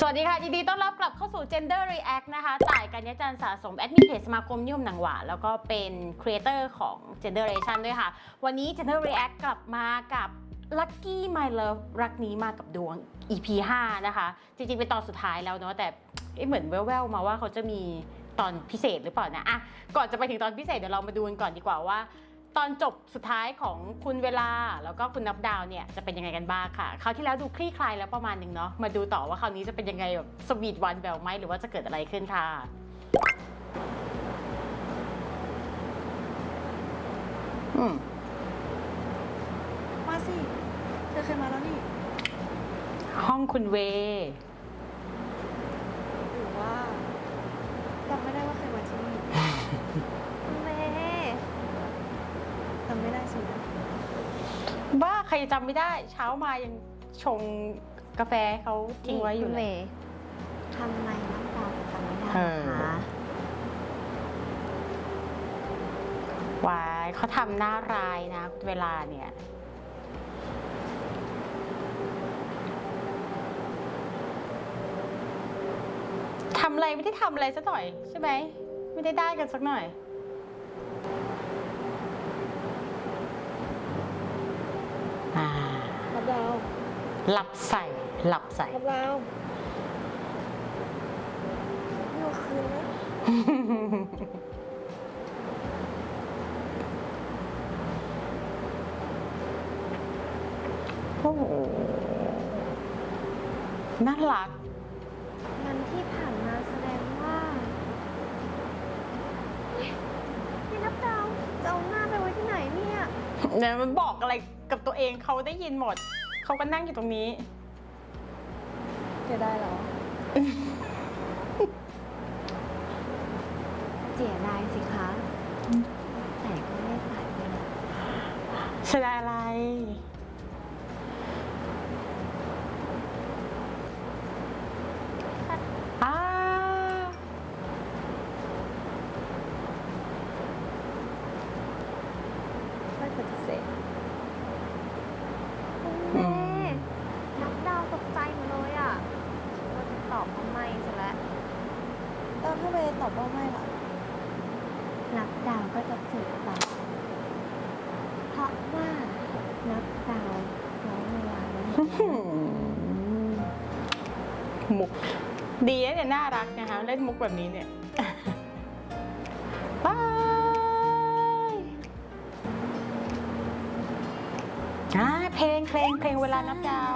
สวัสดีค่ะยินดีต้อนรับกลับเข้าสู่ Gender React นะคะต่ายกัญญาจันทร์สะสม แอดมินเพจสมาคมนิยมหนังหวานแล้วก็เป็นครีเอเตอร์ของ Generation ด้วยค่ะ วันนี้ Gender React กลับมากับ Lucky My Love รักนี้มากับดวง EP 5 นะคะ จริงๆ เป็นตอนสุดท้ายแล้วเนาะแต่เเหมือนแว่วๆมาว่าเขาจะมีตอนพิเศษหรือเปล่านะอะก่อนจะไปถึงตอนพิเศษเดี๋ยวเรามาดูกันก่อนดีกว่าว่า ตอนจบสุดท้ายของคุณเวลาแล้วก็คุณนับดาวเนี่ยจะเป็นยังไงกันบ้างค่ะคราวที่แล้วดูคลี่คลายแล้วประมาณหนึ่งเนาะมาดูต่อว่าคราวนี้จะเป็นยังไงแบบสวีทวันแบบไหมหรือว่าจะเกิดอะไรขึ้นค่ะอืมมาสิเธอเคยมาแล้วนี่ ห้องคุณเว หรือว่าจำไม่ได้ว่าเคยมาที่นี่ เมย์ จำไม่ได้สินะ บ้า ใครจะจำไม่ได้ เช้ามายังชงกาแฟเขาทิ้งไว้อยู่คุณเลเมยย์ทำไมน้ำตาถึงจำไม่ได้เออคะ วายเขาทำหน้ารายนะ เวลาเนี่ย ทำอะไรไม่ได้ทำอะไรสักหน่อย ใช่ไหม ไม่ได้ได้กันสักหน่อย หลับใส่ หลับใส่รับดาวอยู่คืนนะโอ้โหน่ารักงั้นที่ผ่านมาแสดงว่าเฮ้ยพี่นับดาวจะเอาหน้าไปไว้ที่ไหนเนี่ย เนี่ยมันบอกอะไรกับตัวเองเขาได้ยินหมด เขาก็นั่งอยู่ตรงนี้เธอได้เหรอ เสียดายสิคะ แต่ก็ไม่สายไปเลยเสียดายอะไร อ้า ไม่ปฏิเสธ คุณเมย์นับดาวตกใจหมดเลยอะคิดว่าจะตอบว่าไม่ซะแล้ว ตอนถ้าเวตอบว่าไม่ล่ะ นับดาวก็จะจืดไปเพราะว่านับดาวน้องเวลานั้น หื มุกดีเนี่ยน่ารักนะคะ เล่นมุกแบบนี้เนี่ยบายอ่าเพลงเพลงเพลงเวลานับดาว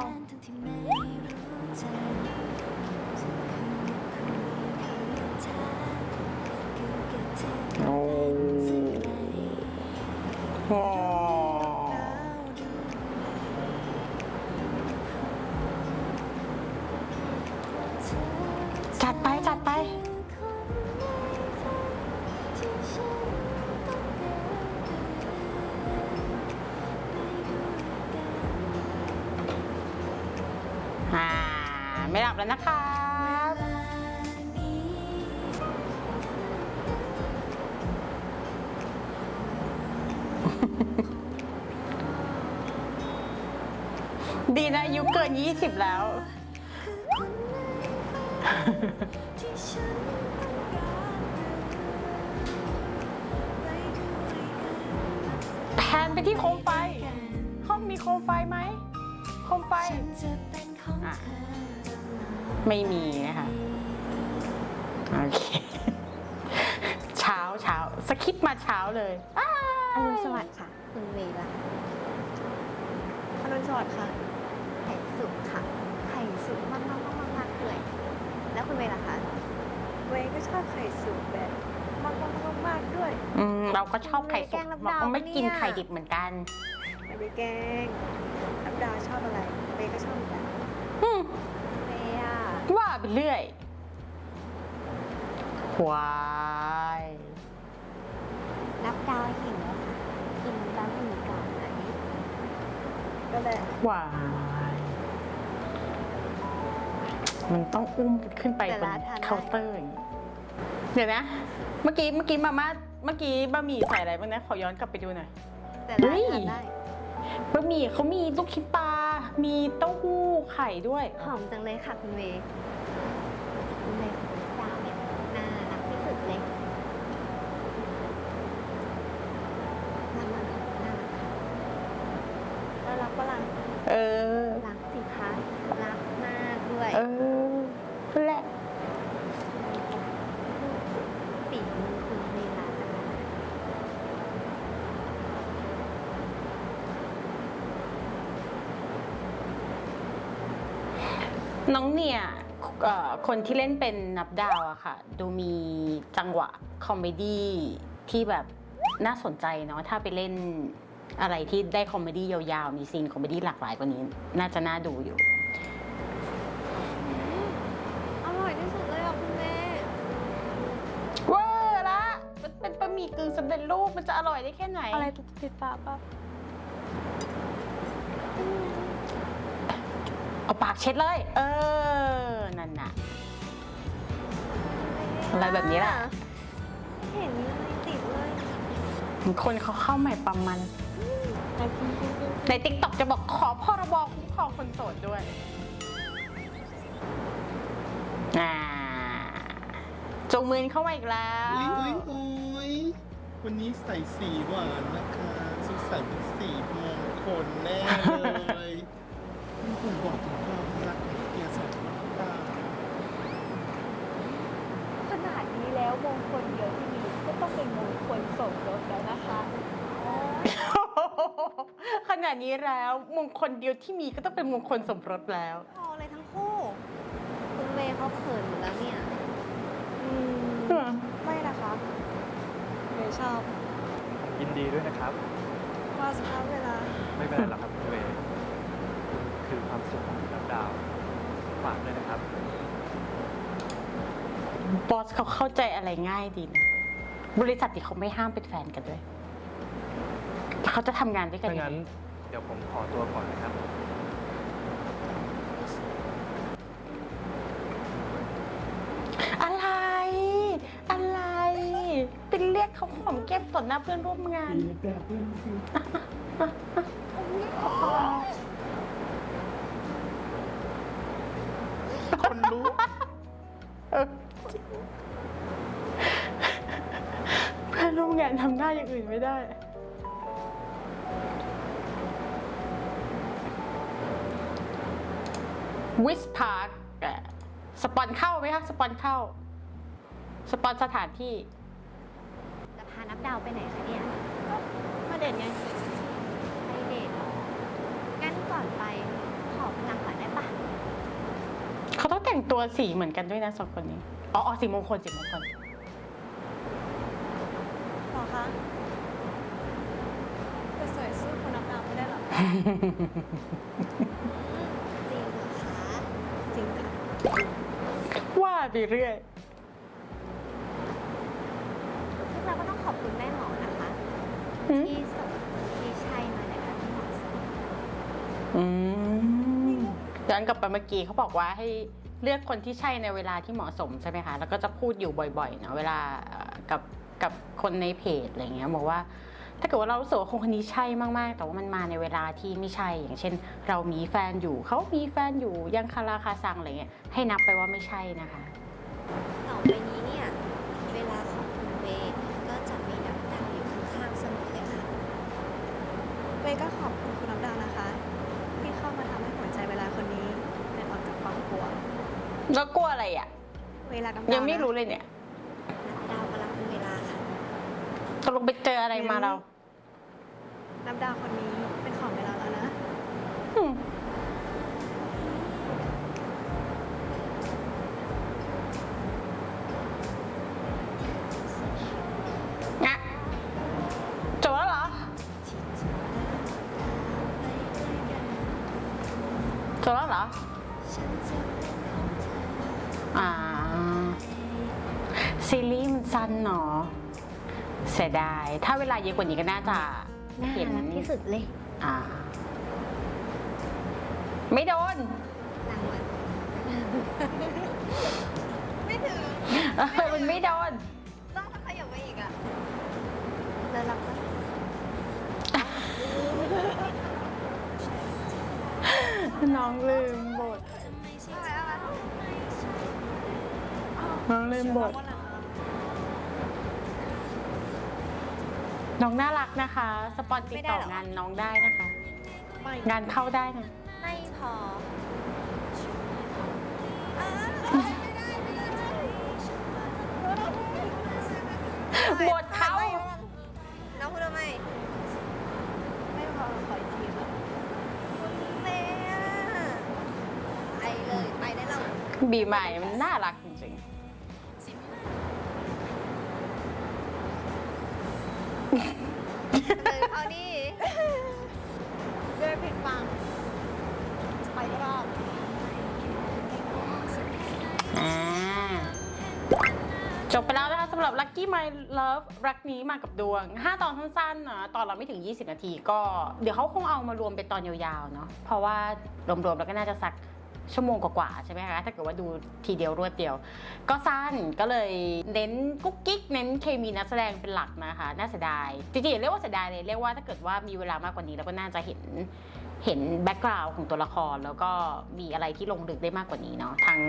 ไม่หลับแล้วนะครับดีนะอายุเกิน 20 แล้ว แพนไปที่โคมไฟ ห้องมีโคมไฟไหม โคมไฟ อะไม่มีนะคะโอเคเช้าเช้าสคริปต์มาเช้าเลยอ้าอรุณสวัสดิ์ค่ะคุณเวลาอรุณสวัสดิ์ค่ะไข่สุกค่ะไข่สุกมากมากมากมากๆเลย แล้วคุณเวลาคะเวก็ชอบไข่สุกแบบมากมากมากมากๆด้วย อืมเราก็ชอบไข่สุกแกงน้ำเราดาวก็ไม่กินเนี่ยไข่ดิบเหมือนกัน ไม่ไปแกล้งรับดาวชอบอะไรเวก็ชอบเหมือนกัน อืม เวอะ ว่า ไปเรื่อยวายนับดาวหิวแล้วค่ะกินบะหมี่ก่อนไหมก็ได้วาย มันต้องอุ้มขึ้นไปบนเคาน์เตอร์อย่างนี้เดี๋ยวนะ เมื่อกี้เมื่อกี้มาม่าเมื่อกี้บะหมี่ใส่อะไรบ้างนะ ขอย้อนกลับไปดูหน่อย แต่เฮ้ร้านยทานได้บะหมี่เขามีลูกชิ้นปลา มีเต้าหู้ไข่ด้วย หอมจังเลยค่ะคุณเวย์คุณเวย์ของนับดาวเนี่ยน่ารักที่สุดเลยน่ารักน่ารักค่ะ แล้วรักฝรั่ง เออ รักสิคะรักมากด้วย เออแหละ ปีมือคุณเวลาจังเลย น้องเนี่ยเอ่อคนที่เล่นเป็นนับดาวอะค่ะ ดูมีจังหวะคอมเมดี้ที่แบบน่าสนใจเนาะถ้าไปเล่นอะไรที่ได้คอมเมดี้ยาวๆ มีซีนคอมเมดี้หลากหลายกว่านี้ น่าจะน่าดูอยู่ อร่อยที่สุดเลยอะคุณเวย์เวอร์ละมันเป็นบะหมี่กึ่งสำเร็จรูปมันจะอร่อยได้แค่ไหน อะไรติดปากปะ เอาปากเช็ดเลย เออ นั่นน่ะ อะไรแบบนี้แหละไม่เห็นมีอะไรติดเลยคนเขาเข้าใหม่ประมาณไหนกินกินกินในติ๊กต็อกจะบอกขอพรบคุ้มครองคนโสดด้วยอ่าจูงมือเข้ามาอีกแล้ว อุ้ยอุ้ยอุ้ยวันนี้ใส่สีหวานนะคะสงสัยเป็นสีมงคลแน่เลย นี่ผมบอกถึงความรักของเกียร์สองคนหรือเปล่าขนาดนี้แล้วมงคลเดียวที่มีก็ต้องเป็นมงคลสมรสแล้วนะคะขนาดนี้แล้วมงคลเดียวที่มีก็ต้องเป็นมงคลสมรสแล้ว พอเลยทั้งคู่ คุณเวย์เขาเขินหมดแล้วเนี่ยอืมไม่นะคะเวย์ชอบยินดีด้วยนะครับ ว่าสภาพเวลา ไม่เป็นไรหรอกครับคุณเวย์คือความ สุขของนับดาวฝากด้วยนะครับ บอสเขาเข้าใจอะไรง่ายดีนะบริษัทที่เขาไม่ห้ามเป็นแฟนกันด้วยแต่เขาจะทำงานด้วยกันถ้ายังงั้นไงเดี๋ยวผมขอตัวก่อนนะครับ อะไร อะไรเป็นเรียกเขาหอมแก้มต่อหน้าเพื่อนร่วมงาน แบบเพื่อนสิ คนรู้เออเพื่อนร่วมงานทำหน้าอย่างอื่นไม่ได้ วิสพาร์คสปอนเข้าไหมคะสปอนเข้า สปอนสถานที่ จะพานับดาวไปไหนคะเนี่ยมาเด่นไงไปเดทเหรองั้นก่อนไปขอพลังก่อนได้ปะ เขาต้องแต่งตัวสีเหมือนกันด้วยนะสองคนนี้ อ๋ออ๋อสีมงคลสีมงคลหรอคะแต่สวยสู้คนนับดาวไม่ได้หรอกจริงเหรอคะจริงค่ะว่าไปเรื่อย พวกเราก็ต้องขอบคุณแม่หมอนะคะ หืม ที่ส่งที่ใช่มาในเวลาที่เหมาะสม อืม ย้อนกลับไปเมื่อกี้เขาบอกว่าให้เลือกคนที่ใช่ในเวลาที่เหมาะสมใช่ไหมคะ แล้วก็จะพูดอยู่บ่อยๆนะเวลากับกับคนในเพจอะไรเงี้ยบอกว่า ถ้าเกิดว่าเรารู้สึกว่าคนคนนี้ใช่มากๆ แต่ว่ามันมาในเวลาที่ไม่ใช่ อย่างเช่น เรามีแฟนอยู่เขามีแฟนอยู่ยังคาราคาซังอะไรเงี้ยให้นับไปว่าไม่ใช่นะคะต่อไปนี้เนี่ยเวลาของคุณเวก็จะมีนับดาวอยู่ข้างๆเสมอเลยค่ะเวก็ขอบคุณคุณ แล้วกลัวอะไรอะ เวลานับดาวยังไม่นะรู้เลยเนี่ยนับดาวกำลังเป็นเวลาค่ะตกลงไปเจออะไรมาเรา นับดาวคนนี้ สั้นเนาะเสียดาย ถ้าเวลาเยอะกว่านี้ก็น่าจะน่าเห็นที่สุดเลยอ่า ไม่โดน ไม่ถึง มันไม่โดน ต้องขยับไปอีกอะแล้วเราน้องลืมบท น้องลืมบท น้องน่ารักนะคะ สปอนติดต่องานน้องได้นะคะ ไม่งานเข้าได้นะ ไม่พอบทเขาน้องพูดทำไมไม่พอขออีกทีค่ะแม่ไปเลยไปได้แล้วบีใหม่มันน่ารัก เลยเขาดิด้วยผิดฟังไปก็รอบๆอ่าจบไปแล้วนะคะสำหรับ Lucky My Love รักนี้มากับดวง 5 ตอนสั้นๆนะตอนเราไม่ถึง 20 นาทีก็ เดี๋ยวเขาคงเอามารวมเป็นตอนยาวๆเนาะเพราะว่ารวมๆแล้วก็น่าจะสัก ชั่วโมงกว่าๆใช่ไหมคะถ้าเกิดว่าดูทีเดียวรวดเดียว ก็สั้นก็เลยเน้นกุ๊กกิ๊กเน้นเคมีนักแสดงเป็นหลักนะคะน่าเสียดายจริงๆเรียกว่าเสียดายเลยเรียกว่าถ้าเกิดว่ามีเวลามากกว่านี้แล้วก็น่าจะเห็นเห็นแบ็กกราวน์ของตัวละครแล้วก็มีอะไรที่ลงลึกได้มากกว่านี้เนาะทั้ง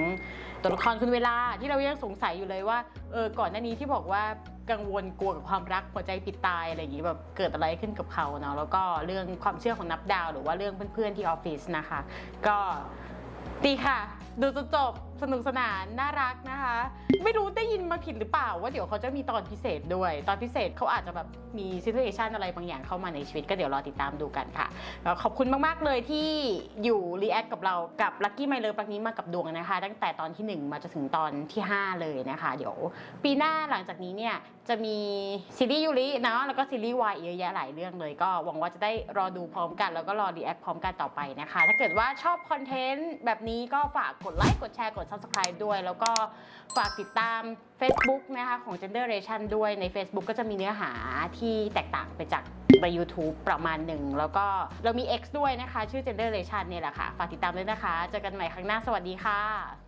ตัวละครคุณเวลาที่เรายังสงสัยอยู่เลยว่าเออก่อนหน้านี้ที่บอกว่ากังวลกลัวกับความรักหัวใจปิดตายอะไรอย่างงี้แบบเกิดอะไรขึ้นกับเขาเนาะแล้วก็เรื่องความเชื่อของนับดาว หรือว่าเรื่องเพื่อนๆที่ออฟฟิศนะคะ ก็ ดีค่ะ ดูจนจบ สนุกสนานน่ารักนะคะ ไม่รู้ได้ยินมาผิดหรือเปล่า ว่าเดี๋ยวเขาจะมีตอนพิเศษด้วย ตอนพิเศษเขาอาจจะแบบมีซิ t u เ t ชันอะไรบางอย่างเข้ามาในชีวิตก็เดี๋ยวรอติดตามดูกันค่ะแล้วขอบคุณมากๆเลยที่อยู่รีแอคกับเรากับ Lucky My Love ปักนี้มากับดวงนะคะ ตั้งแต่ตอนที่ 1 มาจนถึงตอนที่ 5 เลยนะคะ เดี๋ยว ปีหน้าหลังจากนี้เนี่ยจะมีซีรีส์ยูริเนาะแล้วก็ซีรีส์วายเยอะแยะหลายเรื่องเลยก็หวังว่าจะได้รอดูพร้อมกันแล้วก็รอรีแอคพร้อมกันต่อไปนะคะ ถ้าเกิดว่าชอบคอนเทนต์แบบนี้ก็ฝากกดไลค์กดแชร์กด Subscribe ด้วย แล้วก็ฝากติดตาม Facebook นะคะของ Generation ด้วยใน Facebook ก็จะมีเนื้อหาที่แตกต่างไปจากใน YouTube ประมาณหนึ่ง แล้วก็เรามี X ด้วยนะคะ ชื่อ Generation เนี่ยแหละค่ะ ฝากติดตามด้วยนะคะ เจอกันใหม่ครั้งหน้าสวัสดีค่ะ